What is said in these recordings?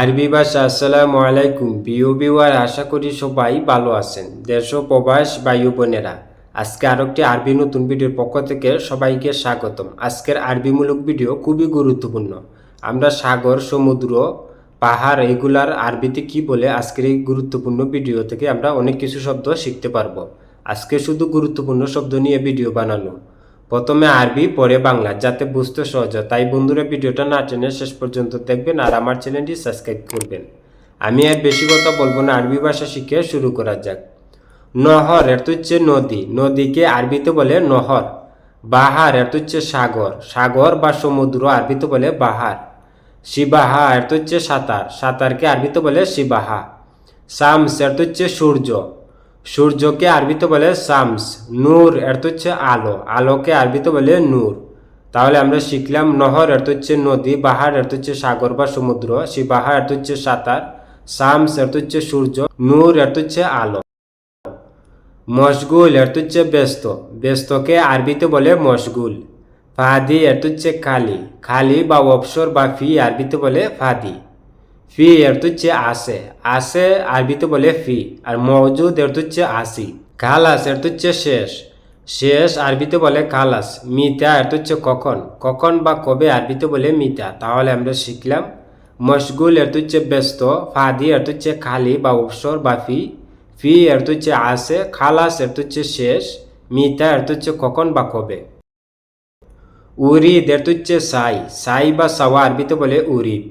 আরবি ভাষা, আসসালামু আলাইকুম প্রিয় বিওয়ার আশা করি সবাই ভালো আছেন। দেশ প্রবাস বায়ু বোনেরা, আজকে আরও একটি আরবি নতুন ভিডিওর পক্ষ থেকে সবাইকে স্বাগতম। আজকের আরবিমূলক ভিডিও খুবই গুরুত্বপূর্ণ। আমরা সাগর, সমুদ্র, পাহাড় এগুলার আরবিতে কি বলে আজকের এই গুরুত্বপূর্ণ ভিডিও থেকে আমরা অনেক কিছু শব্দ শিখতে পারব। আজকে শুধু গুরুত্বপূর্ণ শব্দ নিয়ে ভিডিও বানানো। প্রথমে আরবি, পরে বাংলা, যাতে বুঝতে সহজ তাই বন্ধুরা, ভিডিওটা না টেনে শেষ পর্যন্ত দেখবেন আর আমার চ্যানেলটি সাবস্ক্রাইব করবেন। আমি আর বেশি কথা বলব না, আরবি ভাষা শিখে শুরু করা যাক। নহর, এর হচ্ছে নদী। নদীকে আরবিতে বলে নহর। বাহার, এর হচ্ছে সাগর। সাগর বা সমুদ্র আরবিতে বলে বাহার। শিবাহা এর হচ্ছে সাঁতার। সাঁতারকে আরবিতে বলে শিবাহা শামস, এর হচ্ছে সূর্য। সূর্যকে আরবিতে বলে শামস, নূর এর হচ্ছে আলো, আলোকে আরবিতে বলে নূর। তাহলে আমরা শিখলাম নহর এর হচ্ছে নদী, বাহার এর হচ্ছে সাগর বা সমুদ্র শিবাহা এর হচ্ছে সাঁতার, শামস এর হচ্ছে সূর্য, নূর এর হচ্ছে আলো। মশগুল এর হচ্ছে ব্যস্ত, ব্যস্তকে আরবিতে বলে মশগুল। ফাদি এর হচ্ছে খালি খালি বা অবসর বা ফি আরবিতে বলে ফাদি। ফি এর হচ্ছে আসে আসে আরবিতে বলে ফি, আর মজুদ এর হচ্ছে আসি। খালাস এর হচ্ছে শেষ শেষ আরবিতে বলে খালাস, মিতা এর হচ্ছে কখন কখন বা কবে আরবিতে বলে মিতা, তাহলে আমরা শিখলাম। মশগুল এর হচ্ছে ব্যস্ত, ফাদি এর হচ্ছে খালি বা অবসর বা ফি ফি এর হচ্ছে আসে, খালাস এর হচ্ছে শেষ, মিতা এর হচ্ছে কখন বা কবে। উরিদ এর হচ্ছে সাই সাই বা সাওয়া আরবিতে বলে উরিদ।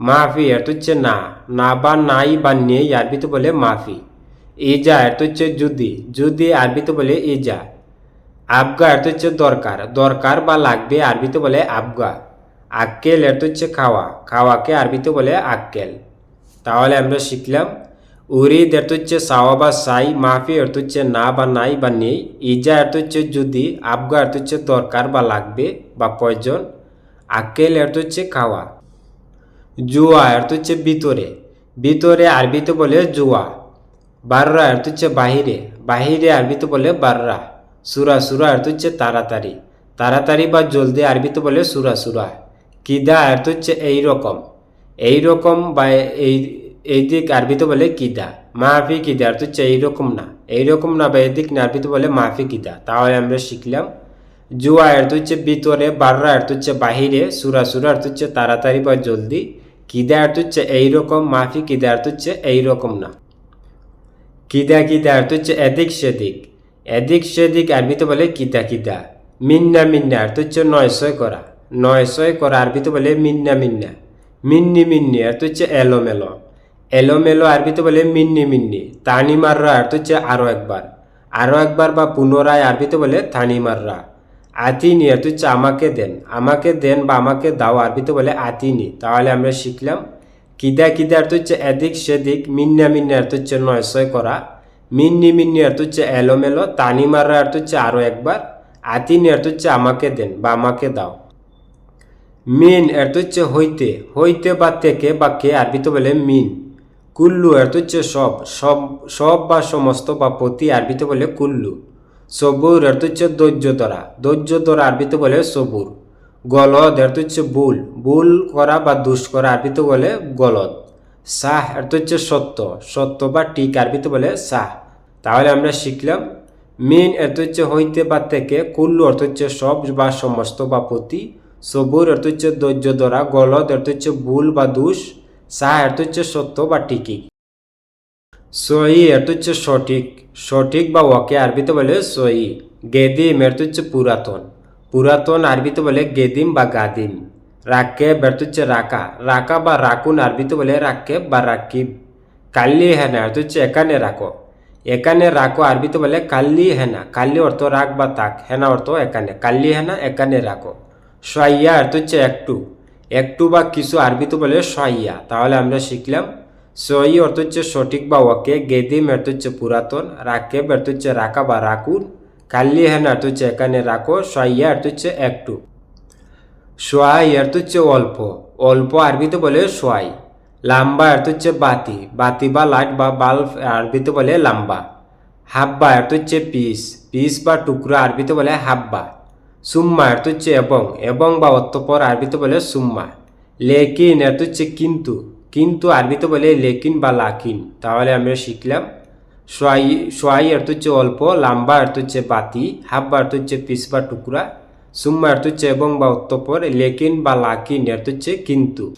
মাফি এর হচ্ছে না না বা নাই বা নেই আরবিতে বলে মাফি। ইজা এর হচ্ছে যদি যদি আরবিতে বলে ইজা আবগা এর হচ্ছে দরকার দরকার বা লাগবে আরবিতে বলে আবগা। আক্কেল এর হচ্ছে খাওয়া, খাওয়াকে আরবিতে বলে আক্কেল। তাহলে আমরা শিখলাম, উরিদ এর হচ্ছে সাওয়া বা সাই, মাফি এর হচ্ছে না বা নাই বা নেই ইজা এর হচ্ছে যদি, আবগা এর হচ্ছে দরকার বা লাগবে বা প্রয়োজন আক্কেল এর হচ্ছে খাওয়া। জুয়া তো হচ্ছে ভিতরে। ভিতরে আরবিতে বলে জুয়া। বাররা তো হচ্ছে বাহিরে। বাহিরে আরবিতে বলে বাররা। সুরা সুরা তো হচ্ছে তাড়াতাড়ি। তাড়াতাড়ি বা জলদি আরবিতে বলে সুরা সুরা। কিদা তো হচ্ছে এইরকম এইরকম বা এই এই দিক আরবিতে বলে কিদা। মাফি কিদা আর তো হচ্ছে এইরকম না। এইরকম না বা এদিক না আরবিতে বলে মাফি কিদা। তাহলে আমরা শিখলাম। জুয়া তো হচ্ছে ভিতরে, বাররা তো হচ্ছে বাহিরে। সুরা সুরা তো হচ্ছে তাড়াতাড়ি বা জলদি। কিদা এর তো হচ্ছে এইরকম মাফি তো হচ্ছে এইরকম না কিদা তো হচ্ছে এদিক সেদিক এদিক সেদিক আরবিতে বলে কিদা কিদা মিন্না মিন্না আর তো হচ্ছে নয়শয় করা নয়শয় করা আরবিতে বলে মিন্না মিন্না মিন্নি মিন্নি আর তো হচ্ছে এলোমেলো এলোমেলো আরবিতে বলে মিন্নি মিন্নি তানি মাররা আর তো হচ্ছে আরও একবার আরও একবার বা পুনরায় আরবিতে বলে থানি মাররা আতিনি আর তো হচ্ছে আমাকে দেন আমাকে দেন বা আমাকে দাও আরবিতে বলে আতিনি তাহলে আমরা শিখলাম, কিদা কিদা আর হচ্ছে এদিক সেদিক, মিন্না মিন্না আর হচ্ছে নয়শয় করা, মিন্নি মিন্নি আর হচ্ছে এলোমেলো, তানি মাররা আর হচ্ছে আরও একবার আতিনি আর হচ্ছে আমাকে দেন বা আমাকে দাও। মিন এর হচ্ছে হইতে হইতে বা থেকে বা কে আরবিতে বলে মিন। কুল্লু এর হচ্ছে সব সব সব বা সমস্ত বা প্রতি আরবিতে বলে কুল্লু। সবুর তো হচ্ছে ধৈর্য ধরা ধৈর্য ধরা আরবিতে বলে সবুর গলদ তো হচ্ছে বুল। বুল করা বা দুষ করা আরবিতে বলে গলদ। সাহ তো হচ্ছে সত্য। সত্য বা টিক আরবিতে বলে সাহ তাহলে আমরা শিখলাম, মিন তো হচ্ছে হইতে বা থেকে কুল্লু অর্থ হচ্ছে সব বা সমস্ত বা প্রতি সবুর অর্থ হচ্ছে ধৈর্য ধরা গলদ অর্থ হচ্ছে ভুল বা দুষ সাহ অর্থ হচ্ছে সত্য বা টিকি সহি অর্থ হচ্ছে সঠিক সঠিক বা ওয়াকে আরবিতে বলে সহি গেদিম অর্থ হচ্ছে পুরাতন পুরাতন আরবিতে বলে গেদিম বা গাদিম রাকেব অর্থ হচ্ছে রাকা রাকা বা রাকুন আরবিতে বলে রাকেব বা রাকিব কাল্লি হেনা অর্থ হচ্ছে এখানে রাখো এখানে রাখো আরবিতে বলে কাল্লি হেনা কাল্লি অর্থ রাখ বা তাক হেনা অর্থ এখানে কাল্লি হেনা এখানে রাখো সহাইয়া অর্থ হচ্ছে একটু একটু বা কিছু আরবিতে বলে সহাইয়া তাহলে আমরা শিখলাম সহি অর্থ হচ্ছে সঠিক বা ওকে গেদিম অর্থ হচ্ছে পুরাতন রাকেব অর্থ হচ্ছে রাখা বা রাকুন, কাল্লি হেনা অর্থ হচ্ছে এখানে রাখো সহাইয়া অর্থ হচ্ছে একটু। সোয়াই অর্থ হচ্ছে অল্প অল্প আরবিতে বলে সোয়াই। লাম্বা অর্থ হচ্ছে বাতি বাতি বা লাইট বা বাল্ব আরবিতে বলে লাম্বা। হাব্বা অর্থ হচ্ছে পিস পিস বা টুকরো আরবিতে বলে হাব্বা। সুম্মা অর্থ হচ্ছে এবং এবং বা অত্যপর আরবিতে বলে সুম্মা। লেকিন অর্থ হচ্ছে কিন্তু। কিন্তু আরবিতে বলে লেকিন বা লাকিন। তাহলে আমরা শিখলাম, সোয়াই সোয়াই অর্থ হচ্ছে অল্প, লাম্বা অর্থ হচ্ছে বাতি, হাব্বা অর্থ হচ্ছে পিস বা টুকরা, সুম্মা অর্থ হচ্ছে এবং বা অত্যপর লেকিন বা লাকিন অর্থ হচ্ছে কিন্তু।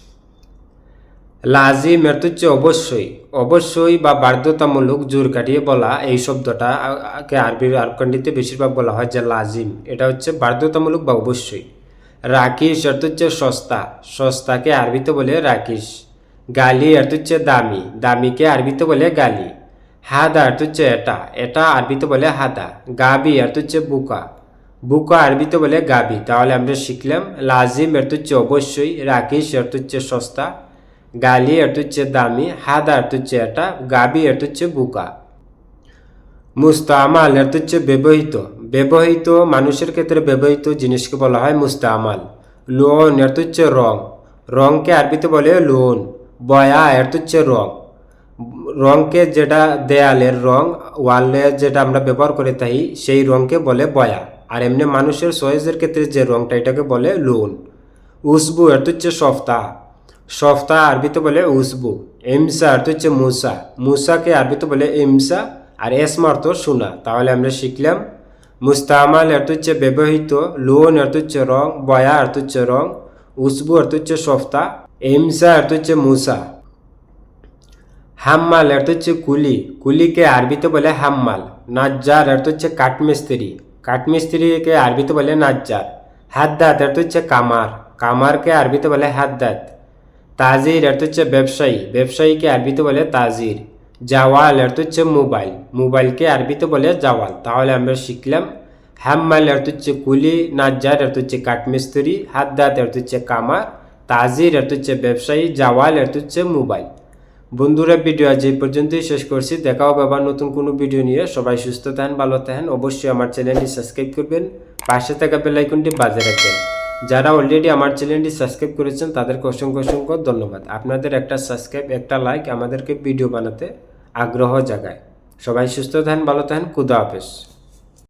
লাজিম অর্থ হচ্ছে অবশ্যই অবশ্যই বা বাধ্যতামূলক জোর কাটিয়ে বলা, এই শব্দটা আ- কে আরবির আরবকান্ডিতে বেশিরভাগ বলা হয় যে লাজিম, এটা হচ্ছে বাধ্যতামূলক বা অবশ্যই। রাকিস অর্থ হচ্ছে সস্তা, সস্তাকে আরবিতে বলে রাকিস গালি অর্থ হচ্ছে দামি দামিকে আরবিতে বলে গালি হাদা অর্থ হচ্ছে এটা এটা আরবিতে বলে হাদা গাবি অর্থ হচ্ছে বুকা বুকা আরবিতে বলে গাবি তাহলে আমরা শিখলাম লাজিম অর্থ হচ্ছে অবশ্যই রাকিস অর্থ হচ্ছে সস্তা গালি অর্থ হচ্ছে দামি হাদা অর্থ হচ্ছে এটা গাবি অর্থ হচ্ছে বুকা মুস্তামাল অর্থ হচ্ছে ব্যবহৃত ব্যবহৃত মানুষের ক্ষেত্রে ব্যবহৃত জিনিসকে বলা হয় মুস্তামাল লোন অর্থ হচ্ছে রং রংকে আরবিতে বলে লোন বয়া অর্থ হচ্ছে রং। রংকে যেটা দেয়ালের রং, ওয়ালে যেটা আমরা ব্যবহার করে থাকি, সেই রংকে বলে বয়া। আর এমনি মানুষের সয়েজের ক্ষেত্রে যে রংটা এটাকে বলে লোন। উসবু অর্থ হচ্ছে সপ্তাহ সপ্তাহ আরবিতে বলে উসবু। এমসা অর্থ হচ্ছে মুসা। মুসাকে আরবিতে বলে এমসা আর এসমা অর্থ শোনা তাহলে আমরা শিখলাম, মুস্তামাল অর্থ হচ্ছে ব্যবহৃত, লোন অর্থ হচ্ছে রং, বয়া অর্থ হচ্ছে রং, উসবু অর্থ হচ্ছে সপ্তাহ এমসা অর্থ হচ্ছে মুসা। হাম্মাল অর্থ হচ্ছে কুলি। কুলিকে আরবিতে বলে হাম্মাল। নাজ্জার অর্থ হচ্ছে কাঠমিস্ত্রি। কাঠমিস্ত্রিকে আরবিতে বলে নাজ্জার। হাদ্দাত অর্থ হচ্ছে কামার। কামারকে আরবিতে বলে হাদ্দাত তাজির অর্থ হচ্ছে ব্যবসায়ী। ব্যবসায়ীকে আরবিতে বলে তাজির। জাওয়াল অর্থ হচ্ছে মোবাইল। মোবাইলকে আরবিতে বলে জাওয়াল। তাহলে আমরা শিখলাম, হাম্মাল অর্থ হচ্ছে কুলি, নাজ্জার অর্থ হচ্ছে কাঠমিস্ত্রি হাদ্দাত অর্থ হচ্ছে কামার তাজির অর্থ হচ্ছে ব্যবসায়ী জাওয়াল অর্থ হচ্ছে মোবাইল। বন্ধুরা, ভিডিও আজ এই পর্যন্তই শেষ করছি। দেখা হবে আবার নতুন কোনো ভিডিও নিয়ে। সবাই সুস্থ থাকেন, ভালো থাকেন। অবশ্যই আমার চ্যানেলটি সাবস্ক্রাইব করবেন। পাশে থাকা বেল আইকনটি বাজে রাখবেন। যারা অলরেডি আমার চ্যানেলটি সাবস্ক্রাইব করেছেন, তাদেরকে অসংখ্য অসংখ্য ধন্যবাদ। আপনাদের একটা সাবস্ক্রাইব একটা লাইক আমাদেরকে ভিডিও বানাতে আগ্রহ জাগায়। সবাই সুস্থ থাকেন, ভালো থাকেন। খুদা হাফেজ।